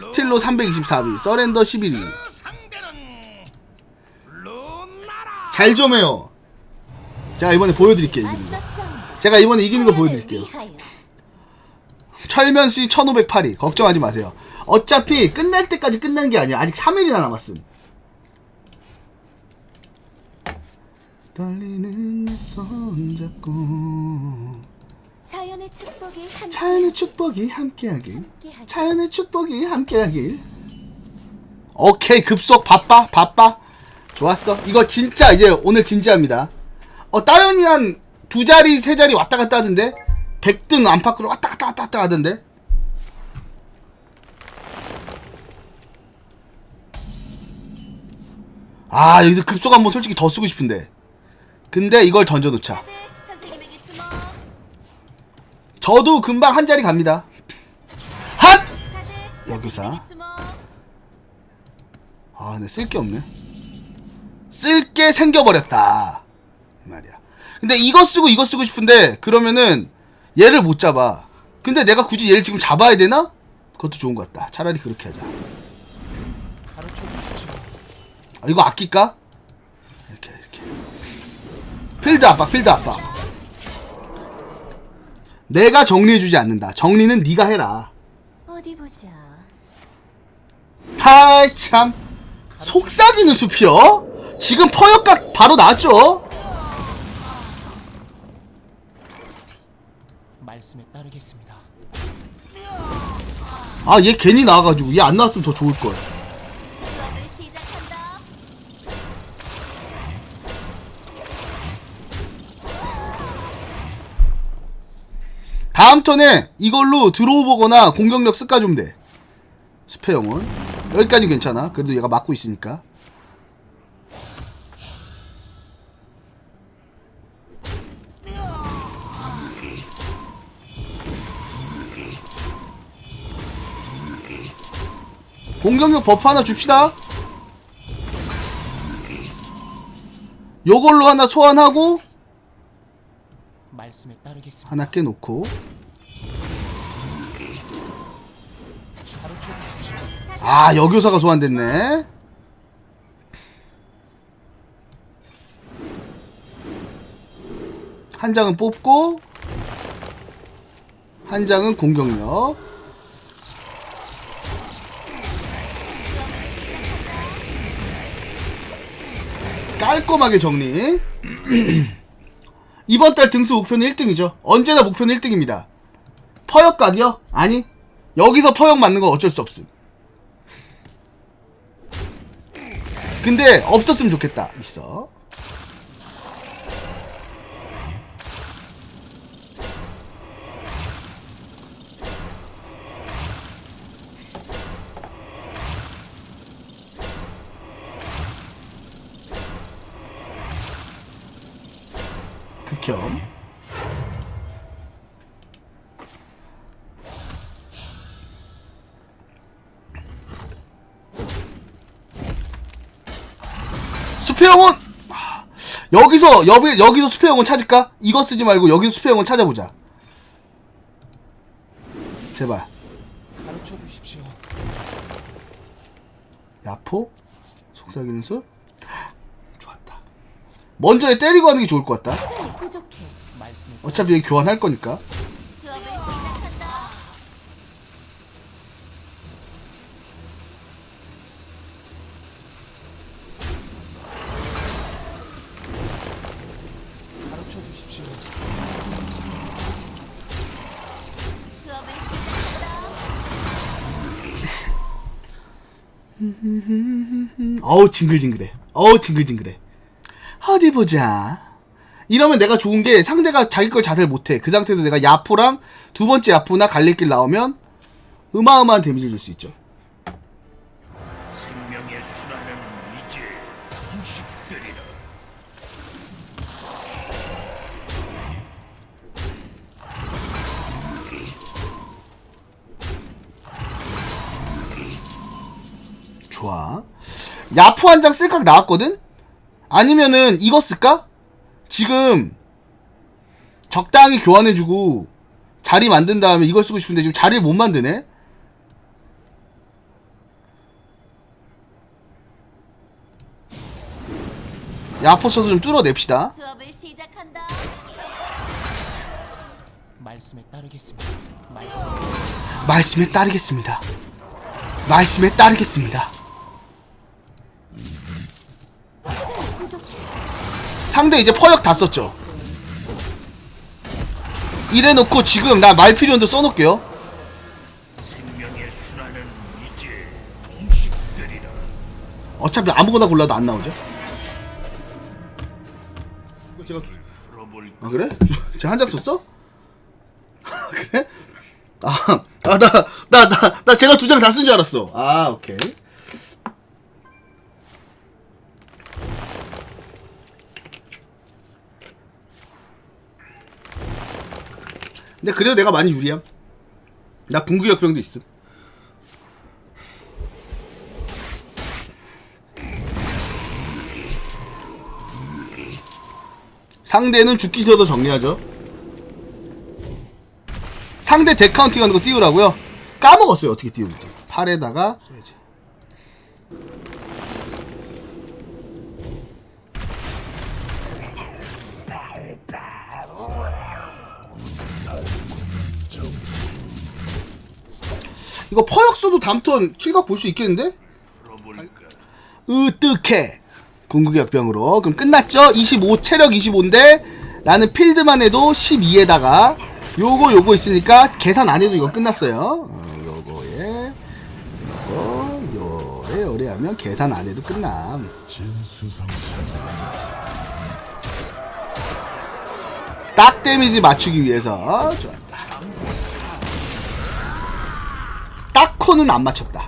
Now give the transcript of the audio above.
스틸로 324위, 서렌더 11위. 잘 좀 해요. 제가 이번에 보여드릴게요. 이기는 거. 제가 이번에 이기는 거 보여드릴게요. 철면씨 1508위. 걱정하지 마세요. 어차피 끝날 때까지 끝난 게 아니야. 아직 3일이나 남았음. 떨리는 내 손잡고 자연의 축복이 함께 자연의 축복이 함께하길. 자연의 축복이 함께하길. 오케이 급속 바빠? 바빠? 좋았어. 이거 진짜 이제 오늘 진지합니다. 어 따연이 한두 자리 세 자리 왔다 갔다 하던데? 100등 안팎으로 왔다 갔다 왔다 갔다 하던데? 아 여기서 급속 한번 솔직히 더 쓰고 싶은데. 근데 이걸 던져놓자 저도 금방 한 자리 갑니다 핫! 주목. 아, 근데 쓸 게 없네. 쓸 게 생겨버렸다. 이 말이야. 근데 이거 쓰고 이거 쓰고 싶은데, 그러면은 얘를 못 잡아. 근데 내가 굳이 얘를 지금 잡아야 되나? 그것도 좋은 것 같다. 차라리 그렇게 하자. 아, 이거 아낄까? 이렇게, 이렇게. 필드 압박, 필드 압박. 내가 정리해주지 않는다. 정리는 네가 해라. 어디 보자. 하이 참 속삭이는 숲이요? 지금 퍼역각 바로 나왔죠? 말씀에 따르겠습니다. 아 얘 괜히 나와가지고 얘 안 나왔으면 더 좋을 걸 다음 턴에 이걸로 보거나 공격력 쓱가주면 돼. 숲의 영혼. 여기까지 괜찮아. 그래도 얘가 막고 있으니까. 공격력 버프 하나 줍시다. 요걸로 하나 소환하고 말씀에 따르겠습니다. 하나 깨놓고 가르쳐 주십시오. 아 여교사가 소환됐네 한 장은 뽑고 한 장은 공격력 깔끔하게 정리 이번 달 등수 목표는 1등이죠 언제나 목표는 1등입니다 퍼역 각이요? 아니 여기서 퍼역 맞는 건 어쩔 수 없음 근데 없었으면 좋겠다. 있어. 숲의 영혼 하, 여기서 여기 여기서 영혼 찾을까? 이거 쓰지 말고 여기서 영혼 찾아보자. 제발. 가르쳐 주십시오. 야포? 속삭이는 숲? 좋았다. 먼저 얘 때리고 하는 게 좋을 것 같다. 시간이 부족해. 말씀에 어차피 얘 교환할 거니까. 어우 징글징글해. 어우 징글징글해. 어디 보자. 이러면 내가 좋은 게 상대가 자기 걸 자세를 못해. 그 상태에서 내가 야포랑 두 번째 야포나 갈래길 나오면 어마어마한 데미지를 줄 수 있죠. 생명의 수라는 이제 인식되리라. 좋아. 야포 한 장 쓸각 나왔거든? 아니면은 이거 쓸까? 지금 적당히 교환해주고 자리 만든 다음에 이걸 쓰고 싶은데 지금 자리를 못 만드네? 야포 써서 좀 뚫어냅시다. 수업을 시작한다. 말씀에 따르겠습니다. 말씀에 따르겠습니다. 말씀에 따르겠습니다. 상대 이제 퍼역 다 썼죠. 이래놓고 지금 나 말필요한도 써놓을게요. 어차피 아무거나 골라도 안 나오죠. 제가 아 그래? 제가 한장 썼어? 그래? 아, 아, 나, 나, 나, 나 제가 두 장 다 쓴 줄 알았어. 아, 오케이. 근데 그래도 내가 많이 유리함. 나 궁극역병도 있음. 상대는 죽기 전도 정리하죠. 상대 데카운팅 하는 거 띄우라고요? 까먹었어요. 어떻게 띄우는지. 팔에다가 써야지. 이거 퍼역수도 다음 턴 킬각 볼 수 있겠는데? 으뜩해 궁극역병으로. 그럼 끝났죠? 25 체력 25인데 나는 필드만 해도 12에다가 요거 요거 있으니까 계산 안 해도 이거 끝났어요. 어, 요거에 요거 요래 요래 하면 계산 안 해도 끝남. 딱 데미지 맞추기 위해서 좋았다 딱 코는 안 맞췄다